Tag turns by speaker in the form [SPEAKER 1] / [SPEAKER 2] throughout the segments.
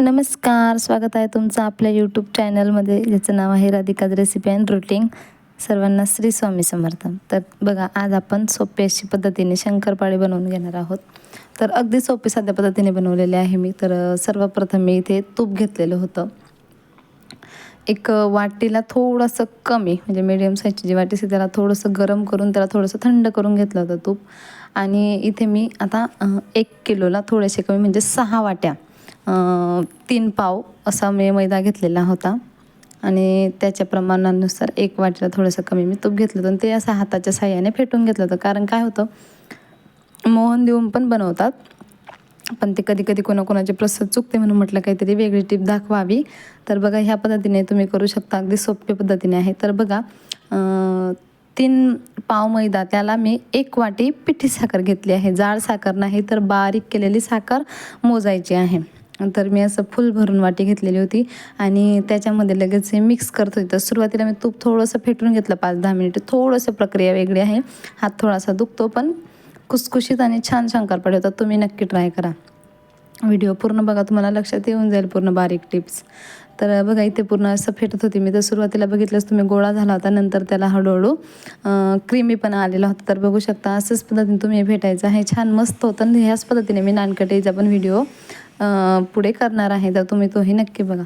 [SPEAKER 1] नमस्कार स्वागत आहे तुमचं आपल्या यूट्यूब चॅनलमध्ये ज्याचं नाव आहे राधिकाज रेसिपी अँड रुटीन सर्वांना श्री स्वामी समर्थ. तर बघा आज आपण सोपी अशी पद्धतीने शंकरपाळी बनवून घेणार आहोत. तर अगदी सोपी साध्या पद्धतीने बनवलेले आहे मी. तर सर्वप्रथम मी इथे तूप घेतलेलं होतं. एक वाटीला थोडंसं कमी म्हणजे मीडियम साईजची जी वाटी असते त्याला थोडंसं गरम करून त्याला थोडंसं थंड करून घेतलं होतं तूप. आणि इथे मी आता एक किलोला थोडेसे कमी म्हणजे सहा वाट्या तीन पाव असा मी मैदा घेतलेला होता. आणि त्याच्या प्रमाणानुसार एक वाटीला थोडंसं कमी मी तूप घेतलं होतं. आणि ते असं हाताच्या साह्याने फेटून घेतलं होतं. कारण काय होतं मोहन देऊन पण बनवतात. पण ते कधी कधी कोणाकोणाचे प्रसाद चुकते म्हणून म्हटलं काहीतरी वेगळी टीप दाखवावी. तर बघा ह्या पद्धतीने तुम्ही करू शकता. अगदी सोप्या पद्धतीने आहे. तर बघा तीन पाव मैदा त्याला मी एक वाटी पिठी साखर घेतली आहे. जाड साखर नाही तर बारीक केलेली साखर मोजायची आहे. तर मी असं फुल भरून वाटी घेतलेली होती आणि त्याच्यामध्ये लगेच हे मिक्स करत होती. तर सुरुवातीला मी तूप थोडंसं फेटून घेतलं पाच दहा मिनिटं. थोडंसं प्रक्रिया वेगळी आहे. हात थोडासा दुखतो पण कुसकुशीत आणि छान शंकरपाळे होतात. तुम्ही नक्की ट्राय करा. व्हिडिओ पूर्ण बघा. तुम्हाला लक्षात येऊन जाईल पूर्ण बारीक टिप्स तर बघा इथे पूर्ण असं फेटत होती मी. तर सुरुवातीला बघितलंच तुम्ही गोळा झाला होता. नंतर त्याला हळूहळू क्रीमी पण आलेला होता. तर बघू शकता असंच पद्धतीने तुम्ही भेटायचं आहे. छान मस्त होतं. ह्याच पद्धतीने मी नानकटेचा पण व्हिडिओ पुढे करणार आहे तर तुम्ही तोही नक्की बघा.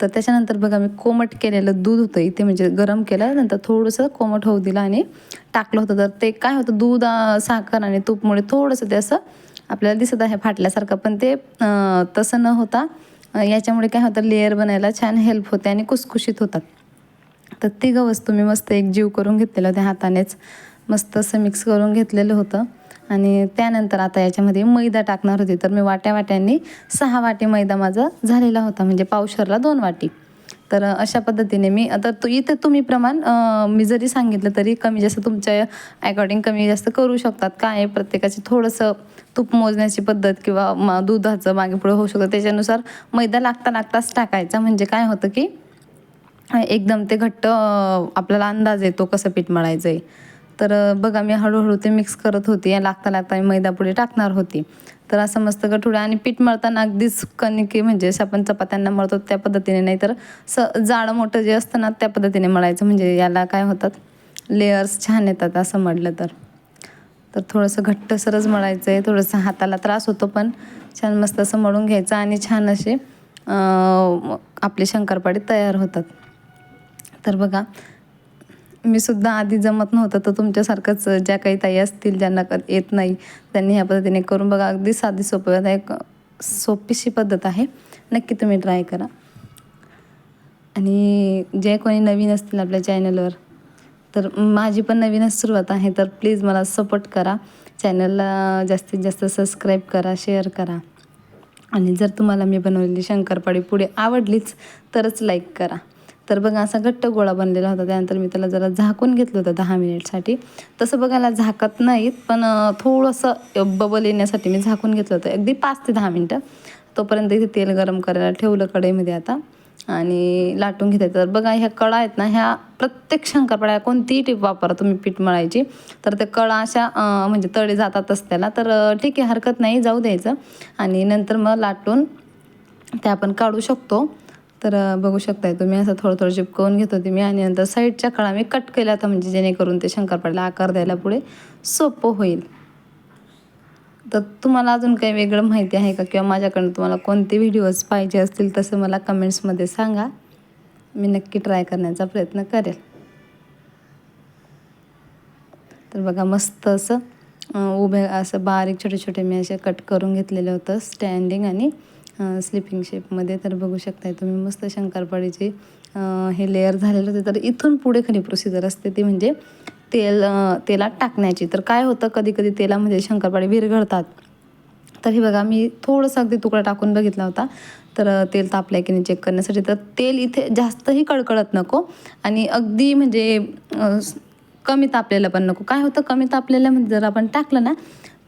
[SPEAKER 1] तर त्याच्यानंतर बघा मी कोमट केलेलं दूध होतं इथे म्हणजे गरम केलं नंतर थोडंसं कोमट होऊ दिलं आणि टाकलं होतं. तर ते काय होतं दूध साखर आणि तूपमुळे थोडंसं ते असं आपल्याला दिसत आहे फाटल्यासारखं पण ते तसं न होता याच्यामुळे काय होतं लेअर बनायला छान हेल्प होते आणि कुसकुशीत होतात. तर तिघं वस्तू मी मस्त एक जीव करून घेतलेलं त्या हातानेच. मस्त असं मिक्स करून घेतलेलं होतं. आणि त्यानंतर आता याच्यामध्ये मैदा टाकणार होती. तर मी वाट्या वाट्यांनी सहा वाटी मैदा माझा झालेला होता. म्हणजे पावशरला दोन वाटी. तर अशा पद्धतीने मी आता तू इथे तुम्ही प्रमाण मी जरी सांगितलं तरी कमी जास्त तुमच्या अकॉर्डिंग कमी जास्त करू शकतात. काय प्रत्येकाची थोडंसं तूप मोजण्याची पद्धत किंवा म- दुधाचं मागे पुढे होऊ शकतं. त्याच्यानुसार मैदा लागता लागताच टाकायचा. म्हणजे काय होतं की एकदम ते घट्ट आपल्याला अंदाज येतो कसं पीठ मळायचं आहे तर बघा मी हळूहळू ते मिक्स करत होती. आणि लागता लागता मी मैदा पुढे टाकणार होती. तर असं मस्त गठुडं आणि पीठ मळताना अगदीच कणिके म्हणजे असं आपण चपात्यांना मळतो त्या पद्धतीने. नाही तर स जाडं मोठं जे असतं ना त्या पद्धतीने मळायचं. म्हणजे याला काय होतात? लेयर्स छान येतात असं म्हटलं तर. तर थोडंसं घट्टसरच मळायचं आहे थोडंसं हाताला त्रास होतो पण छान मस्त असं मळून घ्यायचं आणि छान असे आपले शंकरपाडे तयार होतात. तर बघा मी सुद्धा आधी जमत नव्हतं तर तुमच्यासारखंच ज्या काही ताई असतील ज्यांना क येत नाही त्यांनी ह्या पद्धतीने करून बघा. अगदी साधी सोपी एक सोपीशी पद्धत आहे. नक्की तुम्ही ट्राय करा. आणि जे कोणी नवीन असतील आपल्या चॅनलवर तर माझी पण नवीनच सुरुवात आहे तर प्लीज मला सपोर्ट करा. चॅनलला जास्तीत जास्त सबस्क्राईब करा शेअर करा. आणि जर तुम्हाला मी बनवलेली शंकरपाळी पुढे आवडलीच तरच लाईक करा. तर बघा असा घट्ट गोळा बनलेला होता. त्यानंतर मी त्याला जरा झाकून घेतलं होतं दहा मिनिटसाठी. तसं बघायला झाकत नाहीत पण थोडंसं बबल येण्यासाठी मी झाकून घेतलं होतं. अगदी पाच ते दहा मिनटं. तोपर्यंत इथे तेल गरम करायला ठेवलं कढईमध्ये आता. आणि लाटून घेतायचं तर बघा ह्या कळा आहेत ना ह्या प्रत्येक शंकरपाळ्या कोणतीही टीप वापरा तुम्ही पीठ मळायची. तर त्या कळा अशा म्हणजे तळे जातातच त्याला. तर ठीक आहे हरकत नाही जाऊ द्यायचं. आणि नंतर मग लाटून ते आपण काढू शकतो. तर बघू शकताय तुम्ही असं थोडं थोडं चिपकवून घेत होते मी आणि नंतर साईडच्या खळा मी कट केल्या आता म्हणजे जेणेकरून ते शंकरपाळ्याला आकार द्यायला पुढे सोपं होईल. तर तुम्हाला अजून काही वेगळं माहिती आहे का? किंवा माझ्याकडून तुम्हाला कोणते व्हिडिओज पाहिजे असतील तसं मला कमेंट्समध्ये सांगा. मी नक्की ट्राय करण्याचा प्रयत्न करेल. तर बघा मस्त असं उभे असं बारीक छोटे छोटे मी असे कट करून घेतलेलं होतं स्टँडिंग आणि स्लिपिंग शेपमध्ये तर बघू शकताय तुम्ही मस्त शंकरपाळीचे हे लेअर झालेलं होते. तर इथून पुढे खरी प्रोसिजर असते ती म्हणजे तेल तेलात टाकण्याची. तर काय होतं कधी कधी तेलामध्ये शंकरपाळी विरघळतात. तर हे बघा मी थोडंसं अगदी तुकडा टाकून बघितला होता. तर तेल तापलं आहे की नाही चेक करण्यासाठी तर तेल इथे जास्तही कळकळत नको. आणि अगदी म्हणजे कमी तापलेलं पण नको. काय होतं कमी तापलेलं म्हणजे जर आपण टाकलं ना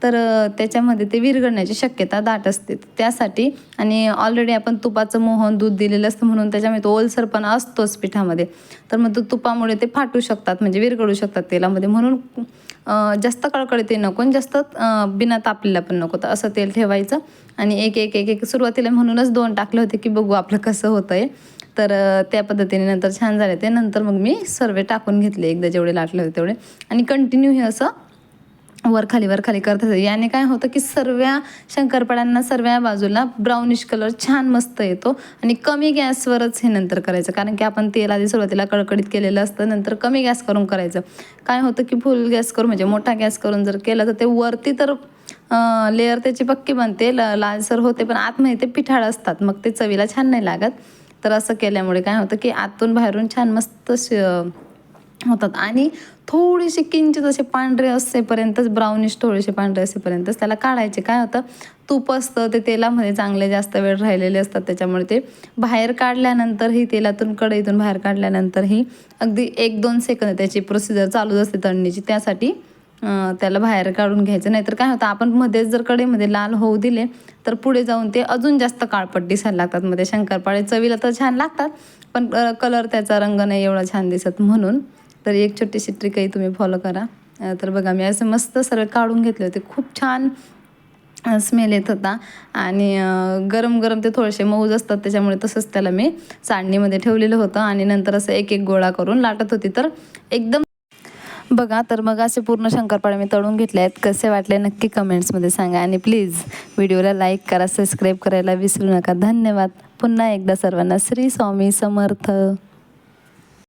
[SPEAKER 1] तर त्याच्यामध्ये ते विरघळण्याची शक्यता दाट असते. त्यासाठी आणि ऑलरेडी आपण तुपाचं मोहन दूध दिलेलं असतं म्हणून त्याच्यामध्ये तो ओलसरपणा असतोच पिठामध्ये. तर मग तो तुपामुळे ते फाटू शकतात म्हणजे विरघळू शकतात तेलामध्ये. म्हणून जास्त कळकळी ते नको आणि जास्त बिना तापलेलं पण नको. तर असं तेल ठेवायचं आणि एक एक एक एक सुरुवातीला म्हणूनच दोन टाकले होते की बघू आपलं कसं होतं आहे तर त्या पद्धतीने नंतर छान झाले ते. नंतर मग मी सर्व टाकून घेतले एकदा जेवढे लाटले होते तेवढे. आणि कंटिन्यू हे असं वर खाली वर खाली करत असे याने काय होतं की सर्व शंकरपाळ्यांना सर्व बाजूला ब्राउनिश कलर छान मस्त येतो आणि कमी गॅसवरच हे नंतर करायचं. कारण की आपण तेल आधी सुरुवातीला कडकडीत केलेलं असतं नंतर कमी गॅस करून करायचं. काय होतं की फुल गॅस करून म्हणजे मोठा गॅस करून जर केलं तर ते वरती तर लेअर त्याची पक्की बनते ल लालसर होते पण आतमध्ये ते पिठाळ असतात. मग ते चवीला छान नाही लागत. तर असं केल्यामुळे काय होतं की आतून बाहेरून छान मस्त श- होतात. आणि थोडीशी किंचित असे पांढरे असेपर्यंतच ब्राउनिश थोडेसे पांढरे असेपर्यंतच त्याला काढायचे. काय होतं? तूप असतं ते तेलामध्ये चांगले जास्त वेळ राहिलेले असतात त्याच्यामुळे ते बाहेर काढल्यानंतरही तेलातून कढईतून बाहेर काढल्यानंतरही अगदी एक दोन सेकंद त्याची प्रोसिजर चालूच असते तळणीची. त्यासाठी त्याला बाहेर काढून घ्यायचं. नाहीतर काय होतं? आपण मध्येच जर कडेमध्ये लाल होऊ दिले तर पुढे जाऊन ते अजून जास्त काळपट दिसायला लागतात. मध्ये शंकरपाळे चवीला तर छान लागतात पण कलर त्याचा रंग नाही एवढा छान दिसत म्हणून. तर एक छोटीशी ट्रिकही तुम्ही फॉलो करा. तर बघा मी असं मस्त सर्व काढून घेतले होते. खूप छान स्मेल येत होता. आणि गरम गरम ते थोडेसे मऊज असतात त्याच्यामुळे तसंच त्याला मी सांडणीमध्ये ठेवलेलं होतं. आणि नंतर असं एक एक गोळा करून लाटत होती. तर एकदम बघा तर मग असे पूर्ण शंकरपाळे मी तळून घेतले आहेत. कसे वाटले नक्की कमेंट्समध्ये सांगा. आणि प्लीज व्हिडिओला लाईक करा सबस्क्राईब करायला विसरू नका. धन्यवाद. पुन्हा एकदा सर्वांना श्री स्वामी समर्थ.